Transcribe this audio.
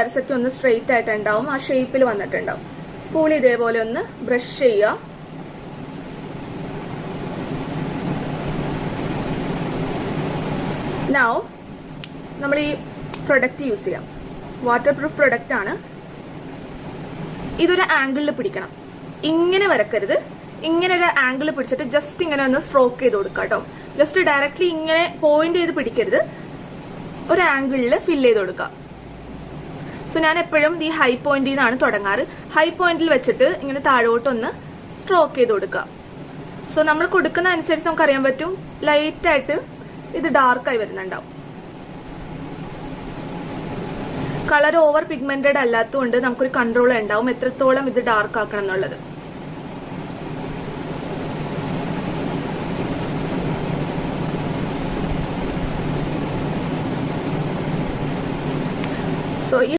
Hair set ഒന്ന് straight ആയിട്ടുണ്ടാവും. ആ ഷേപ്പിൽ വന്നിട്ടുണ്ടാവും. സ്പൂൾ ഇതേപോലെ ഒന്ന് ബ്രഷ് ചെയ്യുക. നൗ നമ്മൾ ഈ പ്രൊഡക്റ്റ് യൂസ് ചെയ്യാം. വാട്ടർ പ്രൂഫ് പ്രൊഡക്റ്റ് ആണ്. ഇതൊരു ആംഗിളിൽ പിടിക്കണം. ഇങ്ങനെ വരക്കരുത്. ഇങ്ങനെ ഒരു ആംഗിൾ പിടിച്ചിട്ട് ജസ്റ്റ് ഇങ്ങനെ ഒന്ന് സ്ട്രോക്ക് ചെയ്ത് കൊടുക്കുക കേട്ടോ. ജസ്റ്റ് ഡയറക്ട്ലി ഇങ്ങനെ പോയിന്റ് ചെയ്ത് പിടിക്കരുത്. ഒരു ആംഗിളിൽ ഫില്ല് ചെയ്ത് കൊടുക്കുക. സോ ഞാൻ എപ്പോഴും ഈ ഹൈ പോയിന്റിൽ നിന്നാണ് തുടങ്ങാറ്. ഹൈ പോയിന്റിൽ വെച്ചിട്ട് ഇങ്ങനെ താഴോട്ടൊന്ന് സ്ട്രോക്ക് ചെയ്ത് കൊടുക്കുക. സോ നമ്മൾ കൊടുക്കുന്ന അനുസരിച്ച് നമുക്കറിയാൻ പറ്റും. ലൈറ്റായിട്ട് ഇത് ഡാർക്കായി വരുന്നുണ്ടാവും. കളർ ഓവർ പിഗ്മെന്റഡ് അല്ലാത്തതുകൊണ്ട് നമുക്കൊരു കൺട്രോൾ ഉണ്ടാവും. എത്രത്തോളം ഇത് ഡാർക്ക് ആക്കണം എന്നുള്ളത്. സോ